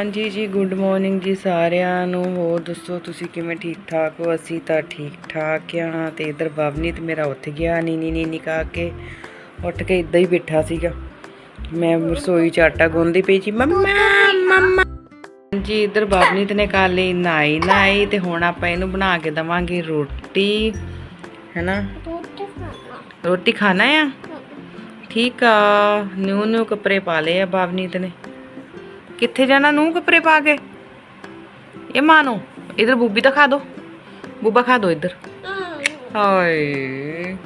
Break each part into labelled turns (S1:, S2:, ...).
S1: ਹਾਂਜੀ ਜੀ good morning ਜੀ ਸਾਰਿਆਂ ਨੂੰ। ਹੋਰ ਦੱਸੋ, ਤੁਸੀਂ ਕਿਵੇਂ ਠੀਕ ਠਾਕ ਹੋ? ਅਸੀਂ ਤਾਂ ਠੀਕ ਠਾਕ ਆ ਤੇ ਇਧਰ ਬਵਨੀਤ ਮੇਰਾ ਉੱਠ ਗਿਆ ਨੀਨੀ ਨੀਨੀ ਕਾ ਕੇ। ਉੱਠ ਕੇ ਇਦਾਂ ਹੀ ਬੈਠਾ ਸੀਗਾ। ਮੈਂ ਰਸੋਈ ਚ ਆਟਾ ਗੁੰਨਦੀ ਪਈ ਸੀ। ਮੰਮਾ ਮੰਮਾ। ਜੀ ਇਧਰ ਬਵਨੀਤ ਨੇ ਕਰ ਲਈ ਨਾਈ ਨਾਈ ਤੇ ਹੁਣ ਆਪਾਂ ਇਹਨੂੰ ਬਣਾ ਕੇ ਦਵਾਂਗੇ ਰੋਟੀ। ਹੈਨਾ? ਰੋਟੀ ਖਾਣਾ ਆ? ਠੀਕ ਆ। ਨਿਊ ਨਿਊ ਕੱਪੜੇ ਪਾ ਲਏ ਆ ਬਵਨੀਤ ਨੇ। ਕਿੱਥੇ ਜਾਣਾ? ਨੂੰ ਕੱਪੜੇ ਪਾ ਕੇ। ਇਹ ਮਾਨੋ ਇਧਰ ਬੂਬੀ ਤਾਂ ਖਾ ਦੋ। ਬੂਬਾ ਖਾ ਦੋ ਇਧਰ। ਹਾਏ।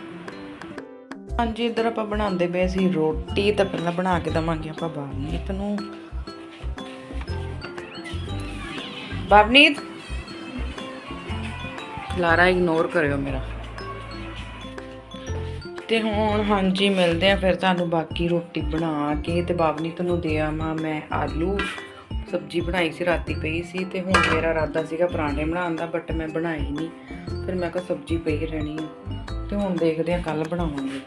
S1: ਹਾਂਜੀ ਇਧਰ ਆਪਾਂ ਬਣਾਉਂਦੇ ਪਏ ਸੀ ਰੋਟੀ ਤਾਂ ਪਹਿਲਾਂ ਬਣਾ ਕੇ ਦਵਾਂਗੇ ਆਪਾਂ ਬਾਬਨੀਤ ਨੂੰ। ਬਾਬਨੀਤ ਲਾਰਾ ਇਗਨੋਰ ਕਰਿਓ ਮੇਰਾ। ਤੇ ਹੁਣ ਹਾਂਜੀ, ਮਿਲਦੇ ਆ ਫਿਰ ਤੁਹਾਨੂੰ। ਬਾਕੀ ਰੋਟੀ ਬਣਾ ਕੇ ਤੇ ਬਾਬਨੀਤ ਨੂੰ ਦੇ ਆਵਾਂ ਮੈਂ ਆਲੂ। ਸਬਜ਼ੀ ਬਣਾਈ ਸੀ, ਰਾਤੀ ਪਈ ਸੀ ਤੇ ਹੁਣ ਮੇਰਾ ਇਰਾਦਾ ਸੀਗਾ ਪਰਾਂਠੇ ਬਣਾਉਣ ਦਾ ਬਟ ਮੈਂ ਬਣਾਈ ਨਹੀਂ ਫਿਰ ਮੈਂ ਕਿਹਾ ਸਬਜ਼ੀ ਪਈ ਰਹਿਣੀ ਆ। ਤੇ ਹੁਣ ਦੇਖਦੇ ਆ ਕੱਲ ਬਣਾਵਾਂਗੇ।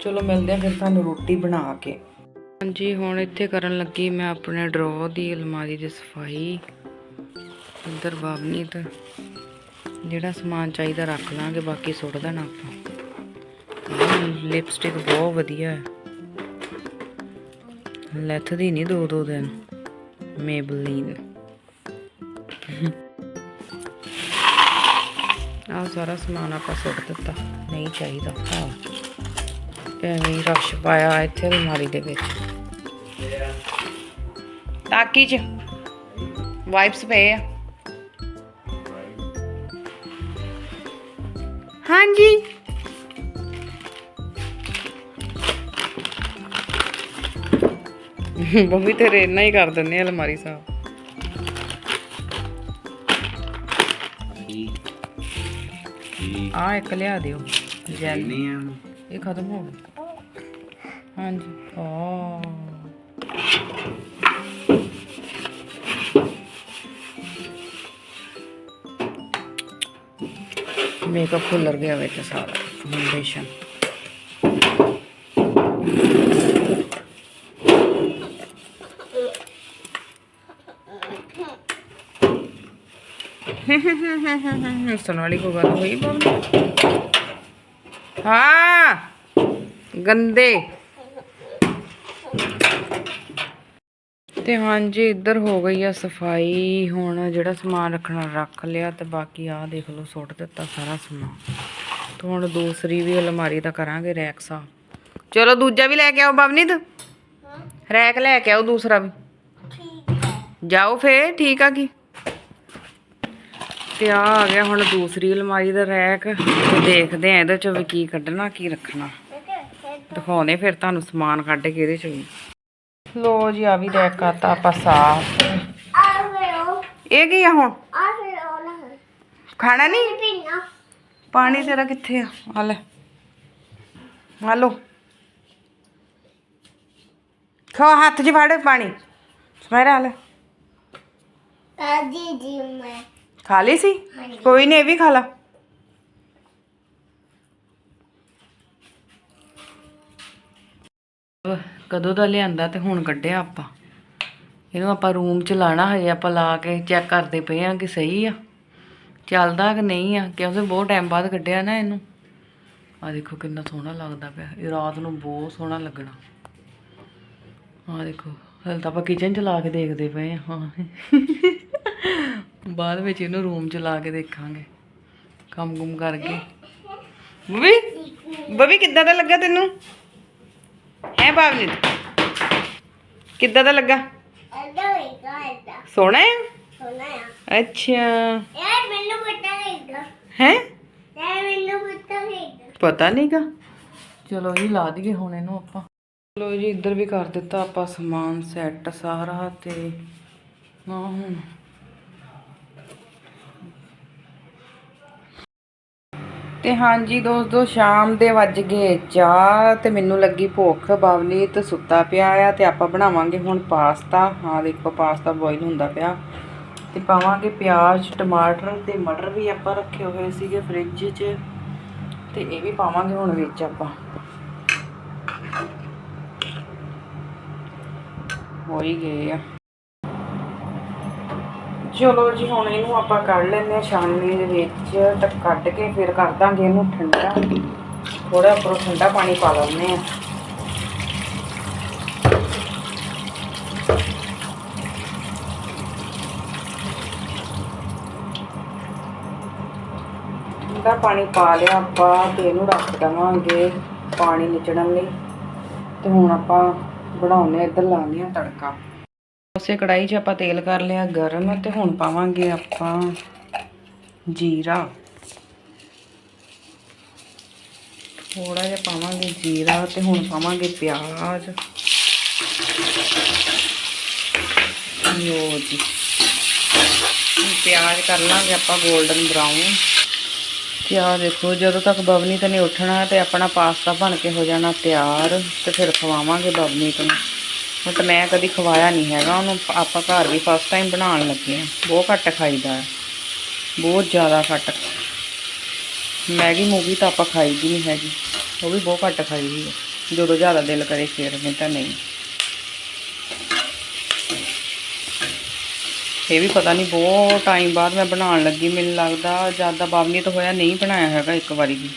S1: ਚਲੋ ਮਿਲਦੇ ਆ ਫਿਰ ਤੁਹਾਨੂੰ ਰੋਟੀ ਬਣਾ ਕੇ। ਹਾਂਜੀ, ਹੁਣ ਇੱਥੇ ਕਰਨ ਲੱਗੀ ਮੈਂ ਆਪਣੇ ਡਰੋ ਦੀ ਅਲਮਾਰੀ ਦੀ ਸਫ਼ਾਈ। ਅੰਦਰ ਬਾਬਨੀਤ ਜਿਹੜਾ ਸਮਾਨ ਚਾਹੀਦਾ ਰੱਖ ਲਾਂਗੇ, ਬਾਕੀ ਸੁੱਟ ਦੇਣਾ ਆਪਾਂ। ਲਿਪਸਟਿਕ ਬਹੁਤ ਵਧੀਆ ਹੈ। ਲੈਥਦੀ ਨਹੀਂ ਦੋ ਦੋ ਦਿਨ। ਮੇਬਲੀਨ ਆ ਸਾਰਾ ਸਮਾਨ ਆਪਾਂ ਸੁੱਟ ਦਿੱਤਾ। ਨਹੀਂ ਚਾਹੀਦਾ। ਹਾਂ। ਐਵੇਂ ਰਸ਼ ਪਾਇਆ ਇੱਥੇ ਅਲਮਾਰੀ ਦੇ ਵਿੱਚ। ਟਾਕੀ 'ਚ। ਵਾਈਪਸ ਪਏ ਆ। ਹਾਂਜੀ। ਮੰਮੀ ਤੇਰੇ ਇੰਨਾ ਹੀ ਕਰ ਦਿੰਦੇ ਆ ਅਲਮਾਰੀ ਸਾਹਿਬ ਆ ਇੱਕ ਲਿਆ ਦਿਓ ਜੈਲ। ਇਹ ਖਤਮ ਹੋ ਗਿਆ ਹਾਂਜੀ। ਆ। ਮੇਕਅਪ ਖੁੱਲਰ ਗਿਆ ਵਿੱਚ ਸਾਰਾ। ਫਾਊਂਡੇਸ਼ਨ ਵਾਲੀ ਕੋਈ ਗੱਲ ਹੋਈ ਬਾਬੂ। ਹਾਂ ਗੰਦੇ। ਤੇ ਹਾਂਜੀ ਇੱਧਰ ਹੋ ਗਈ ਆ ਸਫ਼ਾਈ। ਹੁਣ ਜਿਹੜਾ ਸਮਾਨ ਰੱਖਣਾ ਰੱਖ ਲਿਆ ਤੇ ਬਾਕੀ ਆ ਦੇਖ ਲਓ ਸੁੱਟ ਦਿੱਤਾ ਸਾਰਾ ਸਮਾਨ। ਤੇ ਹੁਣ ਦੂਸਰੀ ਵੀ ਅਲਮਾਰੀ ਦਾ ਕਰਾਂਗੇ ਰੈਕ ਸਾਫ਼ ਚਲੋ ਦੂਜਾ ਵੀ ਲੈ ਕੇ ਆਓ ਬਵਨੀਤ। ਰੈਕ ਲੈ ਕੇ ਆਓ ਦੂਸਰਾ ਵੀ। ਜਾਓ ਫੇ ਠੀਕ ਆ ਕੀ? ਤੇ ਆ ਆ ਗਿਆ ਹੁਣ ਦੂਸਰੀ ਅਲਮਾਰੀ ਦਾ ਰੈਕ। ਤੇ ਦੇਖਦੇ ਆ ਇਹਦੇ ਚੋਂ ਕੀ ਕੱਢਣਾ, ਕੀ ਰੱਖਣਾ। ਦਿਖਾਉਣੇ ਫਿਰ ਤੁਹਾਨੂੰ ਸਮਾਨ ਕੱਢ ਕੇ ਇਹਦੇ ਚੋਂ ਲੋ ਜੀ, ਆ ਵੀ ਰੈਕ ਆਤਾ ਆਪਾਂ ਸਾਫ਼। ਇਹ ਕੀ ਆ ਹੁਣ? ਖਾਣਾ ਨਹੀਂ? ਪਾਣੀ ਤੇਰਾ ਕਿੱਥੇ ਆ? ਆ ਲੈ। ਆ ਲੋ ਖਾ, ਹੱਥ 'ਚ ਫੜ ਪਾਣੀ। ਸਵੇਰਾ ਲੈ।
S2: ਕਾਜੀ ਜੀ ਮੈਂ
S1: ਖਾ ਲਈ ਸੀ? ਕੋਈ ਨਹੀਂ ਇਹ ਵੀ ਖਾ ਲਾ। ਕਦੋਂ ਦਾ ਲਿਆਂਦਾ ਤੇ ਹੁਣ ਕੱਢਿਆ ਆਪਾਂ। ਇਹਨੂੰ ਆਪਾਂ ਰੂਮ ਚ ਲਾਣਾ ਹਜੇ ਆਪਾਂ ਲਾ ਕੇ ਚੈੱਕ ਕਰਦੇ ਪਏ ਆ ਕਿ ਸਹੀ ਆ। ਚੱਲਦਾ ਕਿ ਨਹੀਂ ਆ? ਕਿਉਂਕਿ ਬਹੁਤ ਟਾਈਮ ਬਾਅਦ ਕੱਢਿਆ ਨਾ ਇਹਨੂੰ। ਆ ਦੇਖੋ ਕਿੰਨਾ ਸੋਹਣਾ ਲੱਗਦਾ ਪਿਆ। ਇਹ ਰਾਤ ਨੂੰ ਬਹੁਤ ਸੋਹਣਾ ਲੱਗਣਾ। ਆ ਦੇਖੋ ਹਲ ਤਾਂ ਆਪਾਂ ਕਿਚਨ ਚ ਲਾ ਕੇ ਦੇਖਦੇ ਪਏ ਆ। ਹਾਂ। ਬਾਅਦ ਵਿੱਚ ਇਹਨੂੰ ਰੂਮ 'ਚ ਲਾ ਕੇ ਦੇਖਾਂਗੇ। ਕੰਮ ਗੁੰਮ ਕਰਕੇ। ਬਬੀ ਬਬੀ ਕਿੱਦਾਂ ਦਾ ਲੱਗਾ ਤੈਨੂੰ? ਹੈ ਭਾਵਨੀਤ ਕਿੱਦਾਂ ਦਾ ਲੱਗਾ? ਸੋਹਣਾ ਹੈ
S2: ਸੋਹਣਾ ਹੈ
S1: ਅੱਛਾ।
S2: ਯਾਰ ਮੈਨੂੰ ਪਤਾ ਨਹੀਂਗਾ
S1: ਹੈ?
S2: ਯਾਰ ਮੈਨੂੰ ਪਤਾ ਨਹੀਂਗਾ
S1: ਪਤਾ ਨਹੀਂਗਾ। ਚਲੋ ਜੀ ਲਾ ਦਈਏ ਹੁਣ ਇਹਨੂੰ ਆਪਾਂ। ਚਲੋ ਜੀ ਇੱਧਰ ਵੀ ਕਰ ਦਿੱਤਾ ਆਪਾਂ ਸਮਾਨ ਸੈੱਟ ਸਾਰਾ ਤੇ ਹਾਂ ਹੁਣ। ਤੇ ਹਾਂਜੀ ਦੋਸਤੋ, ਸ਼ਾਮ ਦੇ ਵੱਜ ਗਏ ਚਾਹ ਤੇ ਮੈਨੂੰ ਲੱਗੀ ਭੁੱਖ ਬਾਵਲੀ ਤੇ ਸੁੱਤਾ ਪਿਆ ਆ ਤੇ ਆਪਾਂ ਬਣਾਵਾਂਗੇ ਹੁਣ ਪਾਸਤਾ। ਹਾਂ, ਦੇਖੋ ਪਾਸਤਾ ਬੋਇਲ ਹੁੰਦਾ ਪਿਆ। ਤੇ ਪਾਵਾਂਗੇ ਪਿਆਜ਼, ਟਮਾਟਰ ਤੇ ਮਟਰ ਵੀ ਆਪਾਂ ਰੱਖੇ ਹੋਏ ਸੀਗੇ ਫ੍ਰਿਜ 'ਚ। ਤੇ ਇਹ ਵੀ ਪਾਵਾਂਗੇ ਹੁਣ ਵਿੱਚ ਆਪਾਂ। ਹੋ ਹੀ ਗਏ ਆ। ਚਲੋ ਜੀ, ਹੁਣ ਇਹਨੂੰ ਆਪਾਂ ਕੱਢ ਲੈਂਦੇ ਹਾਂ ਛਾਨਣੀ ਦੇ ਵਿੱਚ, ਤਾਂ ਕੱਢ ਕੇ ਫਿਰ ਕਰ ਦਾਂਗੇ ਇਹਨੂੰ ਠੰਡਾ। ਥੋੜਾ ਉੱਪਰੋਂ ਠੰਡਾ ਪਾਣੀ ਪਾ ਲੈਂਦੇ ਆ ਠੰਡਾ ਪਾਣੀ ਪਾ ਲਿਆ ਆਪਾਂ ਤੇ ਇਹਨੂੰ ਰੱਖ ਦੇਵਾਂਗੇ ਪਾਣੀ ਨਿਚੜਨ ਲਈ। ਤੇ ਹੁਣ ਆਪਾਂ ਬਣਾਉਨੇ ਆ ਇੱਧਰ ਲਾਉਂਦੇ ਆ ਤੜਕਾ। ਉਸੇ ਕੜਾਈ 'ਚ ਆਪਾਂ ਤੇਲ ਕਰ ਲਿਆ ਗਰਮ ਤੇ ਹੁਣ ਪਾਵਾਂਗੇ ਆਪਾਂ ਜੀਰਾ। ਥੋੜਾ ਜਿਹਾ ਪਾਵਾਂਗੇ ਜੀਰਾ ਤੇ ਹੁਣ ਪਾਵਾਂਗੇ ਪਿਆਜ਼। ਲੋ ਜੀ। ਪਿਆਜ਼ ਕਰ ਲਾਂਗੇ ਆਪਾਂ 골ਡਨ ਬਰਾਊਨ। ਤੇ ਆਹ ਦੇਖੋ, ਜਦੋਂ ਤੱਕ ਬਬਨੀ ਤੇ ਨਹੀਂ ਉੱਠਣਾ ਤੇ ਆਪਣਾ ਪਾਸਤਾ ਬਣ ਕੇ ਹੋ ਜਾਣਾ ਤਿਆਰ ਤੇ ਫਿਰ ਖਵਾਵਾਂਗੇ ਬਬਨੀ ਨੂੰ ਹੁਣ ਮੈਂ ਕਦੀ ਖਵਾਇਆ ਨਹੀਂ ਹੈਗਾ, ਉਹਨੂੰ ਆਪਾਂ ਘਰ ਵੀ ਫਸਟ ਟਾਈਮ ਬਣਾਉਣ ਲੱਗੇ ਆ ਬਹੁਤ ਘੱਟ ਖਾਈਦਾ ਹੈ। ਬਹੁਤ ਜ਼ਿਆਦਾ ਘੱਟ। ਮੈਗੀ ਮੂਗੀ ਤਾਂ ਆਪਾਂ ਖਾਈ ਦੀ ਨਹੀਂ ਹੈਗੀ। ਉਹ ਵੀ ਬਹੁਤ ਘੱਟ ਖਾਈ ਹੈ। ਜਦੋਂ ਜ਼ਿਆਦਾ ਦਿਲ ਕਰੇ ਫਿਰ ਮੈਂ ਤਾਂ ਨਹੀਂ। ਇਹ ਵੀ ਪਤਾ ਨਹੀਂ, ਬਹੁਤ ਟਾਈਮ ਬਾਅਦ ਮੈਂ ਬਣਾਉਣ ਲੱਗੀ। ਮੈਨੂੰ ਲੱਗਦਾ ਜ਼ਿਆਦਾ ਬਾਬਨੀ ਤਾਂ ਹੋਇਆ, ਨਹੀਂ ਬਣਾਇਆ ਹੈਗਾ ਇੱਕ ਵਾਰੀ ਵੀ।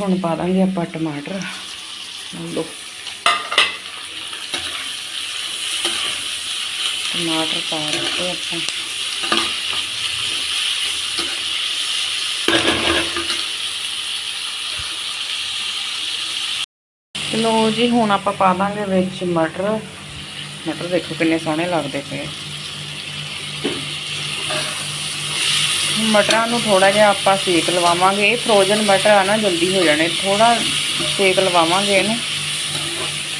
S1: ਹੁਣ ਪਾ ਦਾਂਗੇ ਆਪਾਂ ਟਮਾਟਰ। ਲੋ ਟਮਾਟਰ ਪਾ ਦਿੱਤੇ ਆਪਾਂ। ਲੋ ਜੀ, ਹੁਣ ਆਪਾਂ ਪਾ ਦਾਂਗੇ ਵਿੱਚ ਮਟਰ। ਮਟਰ ਦੇਖੋ ਕਿੰਨੇ ਸੋਹਣੇ ਲੱਗਦੇ ਪਏ। ਮਟਰਾਂ ਨੂੰ ਥੋੜਾ ਜਿਹਾ ਆਪਾਂ ਸੇਕ ਲਵਾਵਾਂਗੇ। ਇਹ ਫਰੋਜ਼ਨ ਮਟਰ ਆ ਨਾ, ਜਲਦੀ ਹੋ ਜਾਣੇ। ਥੋੜਾ ਸੇਕ ਲਵਾਵਾਂਗੇ ਇਹਨੂੰ।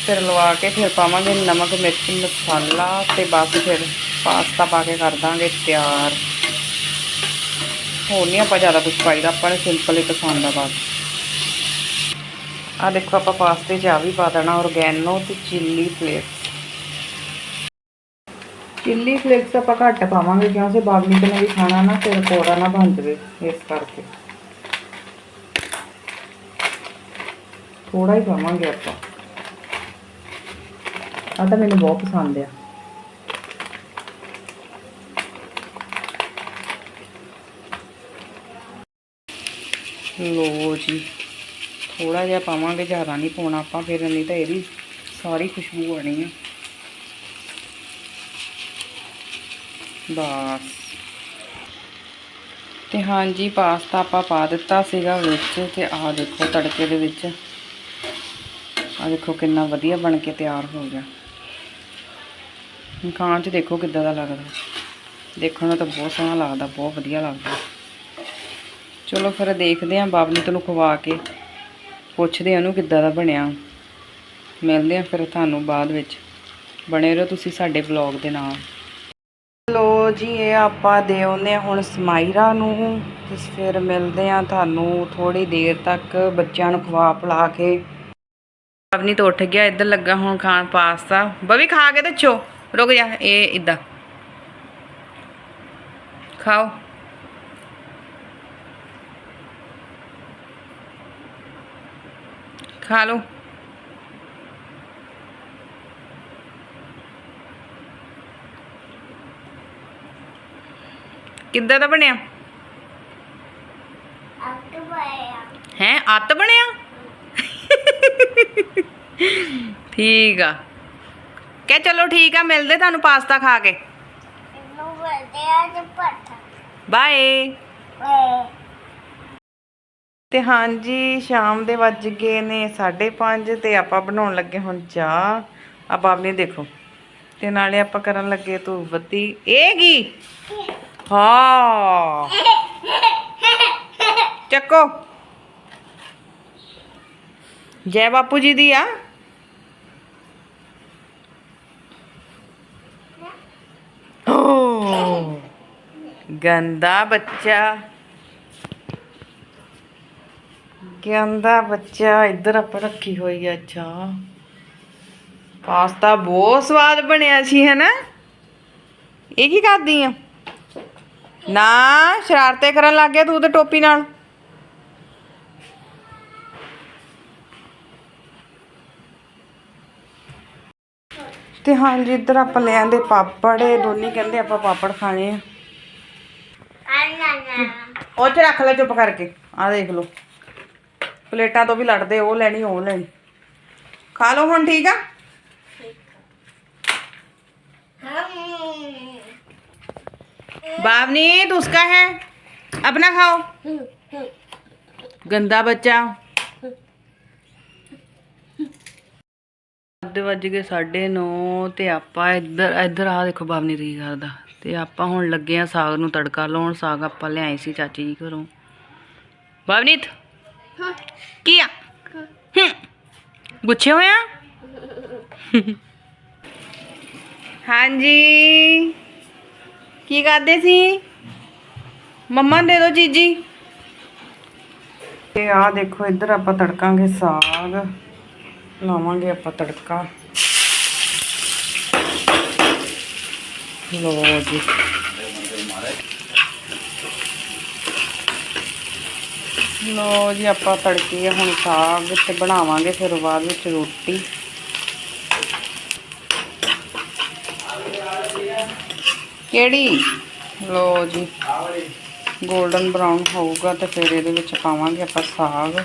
S1: ਫਿਰ ਲਵਾ ਕੇ ਫਿਰ ਪਾਵਾਂਗੇ ਨਮਕ, ਮਿਰਚ, ਮਸਾਲਾ ਤੇ ਬਸ ਫਿਰ ਪਾਸਤਾ ਪਾ ਕੇ ਕਰ ਦਾਂਗੇ ਤਿਆਰ। ਹੋਰ ਨਹੀਂ ਆਪਾਂ ਜ਼ਿਆਦਾ ਕੁਝ ਪਾਈਦਾ, ਆਪਾਂ ਨੇ ਸਿੰਪਲ ਹੀ ਪਸੰਦ ਆ ਬਸ ਆ ਦੇਖੋ ਆਪਾਂ ਪਾਸਤੇ 'ਚ ਆ ਵੀ ਪਾ ਦੇਣਾ ਔਰਗੈਨੋ ਤੇ ਚਿੱਲੀ ਫਲੇਕਸ ਚਿੱਲੀ ਫਲੇਕਸ ਆਪਾਂ ਘੱਟ ਪਾਵਾਂਗੇ ਕਿਉਂਕਿ ਬਾਬਲੀ ਤੇ ਨੇ ਵੀ ਖਾਣਾ ਨਾ, ਫਿਰ ਕੋੜਾ ਨਾ ਬਣ ਜਾਵੇ ਇਸ ਕਰਕੇ। ਥੋੜਾ ਹੀ ਪਾਵਾਂਗੇ ਆਪਾਂ। ਆ ਤਾਂ ਮੈਨੂੰ ਬਹੁਤ ਪਸੰਦ ਆ। ਲੋ ਜੀ ਥੋੜਾ ਜਿਹਾ ਪਾਵਾਂਗੇ, ਜ਼ਿਆਦਾ ਨਹੀਂ ਪਾਉਣਾ ਆਪਾਂ ਫਿਰ, ਨਹੀਂ ਤਾਂ ਇਹਦੀ ਸਾਰੀ ਖੁਸ਼ਬੂ ਆਣੀ ਆ। ਬਸ। ਤੇ ਹਾਂਜੀ, ਪਾਸਤਾ ਆਪਾਂ ਪਾ ਦਿੱਤਾ ਸੀਗਾ ਵਿੱਚ ਤੇ ਆਹ ਦੇਖੋ ਤੜਕੇ ਦੇ ਵਿੱਚ। ਆਹ ਦੇਖੋ ਕਿੰਨਾ ਵਧੀਆ ਬਣ ਕੇ ਤਿਆਰ ਹੋ ਗਿਆ। ਖਾਣ 'ਚ ਦੇਖੋ ਕਿੱਦਾਂ ਦਾ ਲੱਗਦਾ। ਦੇਖਣ ਨੂੰ ਤਾਂ ਬਹੁਤ ਸੋਹਣਾ ਲੱਗਦਾ, ਬਹੁਤ ਵਧੀਆ ਲੱਗਦਾ। ਚਲੋ ਫਿਰ ਦੇਖਦੇ ਆਂ ਬਾਬਲੀ ਨੂੰ ਖਵਾ ਕੇ ਪੁੱਛਦੇ ਉਹਨੂੰ ਕਿੱਦਾਂ ਦਾ ਬਣਿਆ। ਮਿਲਦੇ ਆਂ ਫਿਰ ਤੁਹਾਨੂੰ ਬਾਅਦ ਵਿੱਚ। ਬਣੇ ਰਹੋ ਤੁਸੀਂ ਸਾਡੇ ਵਲੌਗ ਦੇ ਨਾਲ। ਲੋ ਜੀ, ਇਹ ਆਪਾਂ ਦੇ ਆਉਂਦੇ ਹਾਂ ਹੁਣ ਸਮਾਈਰਾ ਨੂੰ। ਤੇ ਫਿਰ ਮਿਲਦੇ ਆ ਤੁਹਾਨੂੰ ਥੋੜੀ ਦੇਰ ਤੱਕ ਬੱਚਿਆਂ ਨੂੰ ਖਵਾ ਪਿਲਾ ਕੇ। ਆਪਣੀ ਤੋਂ ਉੱਠ ਗਿਆ, ਇੱਧਰ ਲੱਗਾ ਹੁਣ ਖਾਣ ਪਾਸਤਾ। ਬਵੀ ਖਾ ਕੇ ਦੱਸੋ ਰੁਕ ਜਾ ਇਹ ਇਦਾਂ ਖਾਓ। ਖਾ ਲਓ। ਕਿੱਦਾਂ ਦਾ ਬਣਿਆ?
S2: ਅੱਟ ਪਾਇਆ
S1: ਹੈ ਅੱਤ ਬਣਿਆ? ਠੀਕ ਆ। ਕਹਿ ਚਲੋ ਠੀਕ ਆ ਮਿਲਦੇ ਤੁਹਾਨੂੰ ਪਾਸਤਾ ਖਾ ਕੇ।
S2: ਇਹਨੂੰ
S1: ਬਾਏ ਤੇ ਹਾਂਜੀ ਸ਼ਾਮ ਦੇ ਵੱਜ ਗਏ ਨੇ 5:30 ਤੇ ਆਪਾਂ ਬਣਾਉਣ ਲੱਗੇ ਹੁਣ ਚਾਹ। ਆ ਬਾਬਲੀ ਦੇਖੋ ਤੇ ਨਾਲੇ ਆਪਾਂ ਕਰਨ ਲੱਗੇ ਤੂੰ ਬੱਤੀ। ਇਹ ਕੀ? ਹਾਂ। ਚੱਕੋ। ਜੈ ਬਾਪੂ ਜੀ ਦੀ ਆ। ਗੰਦਾ ਬੱਚਾ। ਗੰਦਾ ਬੱਚਾ, ਇੱਧਰ ਆਪਾਂ ਰੱਖੀ ਹੋਈ ਆ ਚਾਹ। ਪਾਸਤਾ ਬਹੁਤ ਸਵਾਦ ਬਣਿਆ ਸੀ ਹੈ ਨਾ ਇਹ ਕੀ ਕਰਦੀ ਆ? ਨਾ, ਸ਼ਰਾਰਤੇ ਕਰਨ ਲੱਗ ਗਿਆ ਤੂੰ ਤੇ ਟੋਪੀ ਨਾਲ। ਤੇ ਹਾਂਜੀ, ਇੱਧਰ ਆਪਾਂ ਲੈ ਆਂਦੇ ਪਾਪੜ, ਇਹ ਦੋਨੀ ਕਹਿੰਦੇ ਆਪਾਂ ਪਾਪੜ ਖਾਣੇ ਆ। ਉਹ ਚ ਰੱਖ ਲੈ ਚੁੱਪ ਕਰਕੇ ਆ ਦੇਖ ਲਓ ਪਲੇਟਾਂ ਤੋਂ ਵੀ ਲੜਦੇ ਉਹ ਲੈਣੀ ਉਹ ਲੈਣੀ ਖਾ ਲਓ ਹੁਣ ਠੀਕ ਆ
S2: ਹਮ
S1: बावनीत उसका है अपना खाओ गंदा बच्चा ਅੱਧੇ ਵੱਜ ਗਏ 9:30 ਤੇ ਆਪਾਂ ਇੱਧਰ ਇੱਧਰ ਆ ਦੇਖੋ ਬਾਵਨੀ ਕੀ ਕਰਦਾ ਤੇ ਆਪਾਂ ਹੁਣ ਲੱਗੇ ਆ ਸਾਗ ਨੂੰ ਤੜਕਾ ਲਾਉਣ ਸਾਗ ਆਪਾਂ ਲਿਆਏ ਸੀ ਚਾਚੀ ਜੀ ਘਰੋਂ। ਬਾਵਨੀਤ ਕੀ ਆ? ਹੂੰ। ਗੁੱਛੇ ਹੋਇਆ ਹਾਂਜੀ। ਕੀ ਕਰਦੇ ਸੀ? ਮੰਮਾ ਦੇ ਦਿਓ ਚੀਜੀ। ਤੇ ਆ ਦੇਖੋ ਇੱਧਰ ਆਪਾਂ ਤੜਕਾਂਗੇ ਸਾਗ। ਲਾਵਾਂਗੇ ਆਪਾਂ ਤੜਕਾ। ਲੋ ਜੀ। ਲੋ ਜੀ, ਆਪਾਂ ਤੜਕੀ ਹੁਣ ਸਾਗ ਤੇ ਬਣਾਵਾਂਗੇ, ਫਿਰ ਬਾਅਦ ਵਿੱਚ ਰੋਟੀ। ਕਿਹੜੀ? ਲੋ ਜੀ 골ਡਨ ਬਰਾਊਨ ਹੋਊਗਾ ਤੇ ਫਿਰ ਇਹਦੇ ਵਿੱਚ ਪਾਵਾਂਗੇ ਆਪਾਂ ਸਾਗ।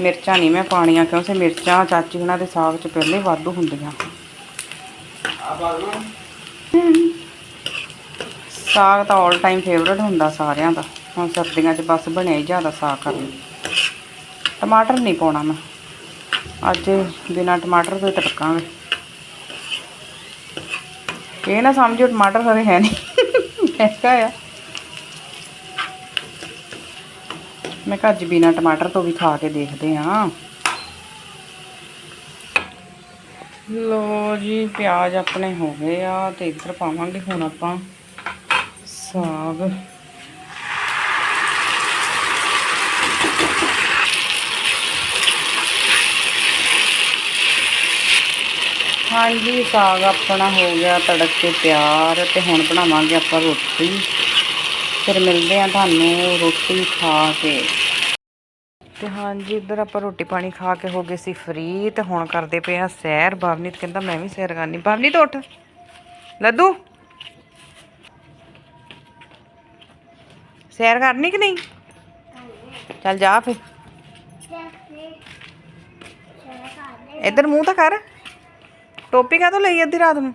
S1: ਮਿਰਚਾਂ ਨਹੀਂ ਮੈਂ ਪਾਣੀਆਂ ਕਿਉਂਕਿ ਮਿਰਚਾਂ ਚਾਚੀ ਉਹਨਾਂ ਦੇ ਸਾਗ 'ਚ ਪਹਿਲੇ ਹੀ ਵਾਧੂ ਹੁੰਦੀਆਂ। ਸਾਗ ਤਾਂ 올 ਟਾਈਮ ਫੇਵਰਟ ਹੁੰਦਾ ਸਾਰਿਆਂ ਦਾ। ਹੁਣ ਸਰਦੀਆਂ 'ਚ ਬਸ ਬਣਿਆ ਹੀ ਜ਼ਿਆਦਾ ਸਾਗ ਕਰਨ। ਟਮਾਟਰ ਨਹੀਂ ਪਾਉਣਾ ਮੈਂ। ਅੱਜ ਬਿਨਾਂ ਟਮਾਟਰ ਤੋਂ ਤੜਕਾਂਗੇ। ਇਹ ਨਾ ਸਮਝੋ ਟਮਾਟਰ ਹਰੇ ਹੈ ਨਹੀਂ। ਐਸਾ ਆ। ਮੈਂ ਕਿਹਾ ਅੱਜ ਬਿਨਾ ਟਮਾਟਰ ਤੋਂ ਵੀ ਖਾ ਕੇ ਦੇਖਦੇ ਹਾਂ ਲੋ ਜੀ, ਪਿਆਜ਼ ਆਪਣੇ ਹੋ ਗਏ ਆ ਤੇ ਇੱਧਰ ਪਾਵਾਂਗੇ ਹੁਣ ਆਪਾਂ ਸਾਗ। ਹਾਂਜੀ, ਸਾਗ ਆਪਣਾ ਹੋ ਗਿਆ, ਤੜਕੇ ਕੇ ਤਿਆਰ ਤੇ ਹੁਣ ਬਣਾਵਾਂਗੇ ਆਪਾਂ ਰੋਟੀ। ਫਿਰ ਮਿਲਦੇ ਆ ਤੁਹਾਨੂੰ ਰੋਟੀ ਖਾ ਕੇ। ਤੇ ਹਾਂਜੀ, ਇੱਧਰ ਆਪਾਂ ਰੋਟੀ ਪਾਣੀ ਖਾ ਕੇ ਹੋ ਗਏ ਸੀ ਫ੍ਰੀ ਤੇ ਹੁਣ ਕਰਦੇ ਪਏ ਆ ਸੈਰ। ਬਵਨੀਤ ਕਹਿੰਦਾ, ਮੈਂ ਵੀ ਸੈਰ ਕਰਨੀ। ਬਵਨੀਤ, ਉੱਠ। ਲੱਦੂ? ਸੈਰ ਕਰਨੀ ਕਿ ਨਹੀਂ? ਚੱਲ ਜਾ ਫਿਰ। ਇੱਧਰ ਮੂੰਹ ਤਾਂ ਕਰ। ਟੋਪੀ ਕਾਹਤੋਂ ਲਈ ਅੱਧੀ ਰਾਤ ਨੂੰ?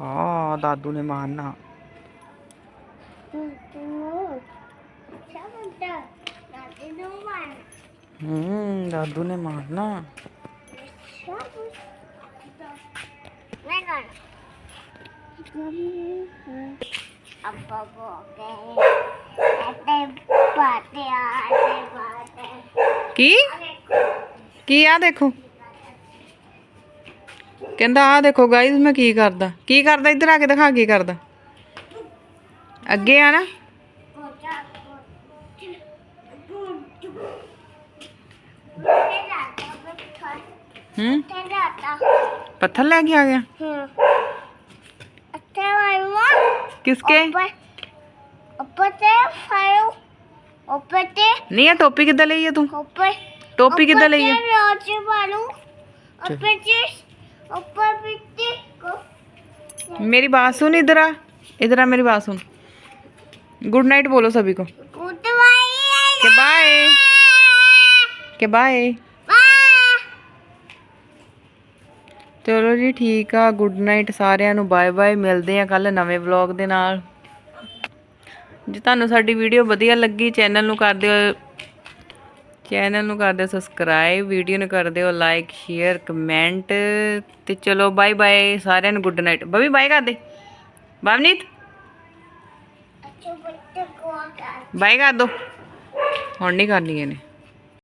S1: ਹਾਂ, ਦਾਦੂ ਨੇ ਮਾਰਨਾ। ਹੂੰ ਦਾਦੂ ਨੇ ਮਾਰਨਾ
S2: ਅੱਬਾ ਬੋਕੇ ਅਤੇ ਬਾਤੇ ਆਤੇ ਬਾਤੇ
S1: ਕੀ ਕੀ ਆ ਦੇਖੋ ਕਹਿੰਦਾ ਆ ਦੇਖੋ ਗਾਇਜ਼ ਮੈਂ ਕੀ ਕਰਦਾ ਕੀ ਕਰਦਾ ਇੱਧਰ ਆ ਕੇ ਦਿਖਾ ਕੀ ਕਰਦਾ ਅੱਗੇ ਆ ਨਾ। हम्म? पत्थर लेके
S2: आ
S1: गया? किसके? नहीं है
S2: टोपी किधर ले तू? टोपी किधर ले
S1: मेरी बात सुन इधर आ। इधर आ मेरी बात सुन। गुड नाइट बोलो सभी को। के बाय के बाय ਚਲੋ ਜੀ ਠੀਕ ਆ ਗੁੱਡ ਨਾਈਟ ਸਾਰਿਆਂ ਨੂੰ ਬਾਏ ਬਾਏ ਮਿਲਦੇ ਆ ਕੱਲ ਨਵੇਂ ਵਲੌਗ ਦੇ ਨਾਲ। ਜੇ ਤੁਹਾਨੂੰ ਸਾਡੀ ਵੀਡੀਓ ਵਧੀਆ ਲੱਗੀ ਚੈਨਲ ਨੂੰ ਕਰ ਦਿਓ ਚੈਨਲ ਨੂੰ ਕਰ ਦਿਓ ਸਬਸਕ੍ਰਾਈਬ ਵੀਡੀਓ ਨੂੰ ਕਰ ਦਿਓ ਲਾਈਕ ਸ਼ੇਅਰ ਕਮੈਂਟ ਤੇ ਚਲੋ ਬਾਏ ਬਾਏ ਸਾਰਿਆਂ ਨੂੰ ਗੁੱਡ ਨਾਈਟ ਬਬੀ ਬਾਏ ਕਰ ਦੇ। ਬਾਵਨੀਤ? ਬਾਏ ਕਰ। ਦੋ। ਹੁਣ ਨਹੀਂ ਕਰਨੀ ਇਹਨੇ।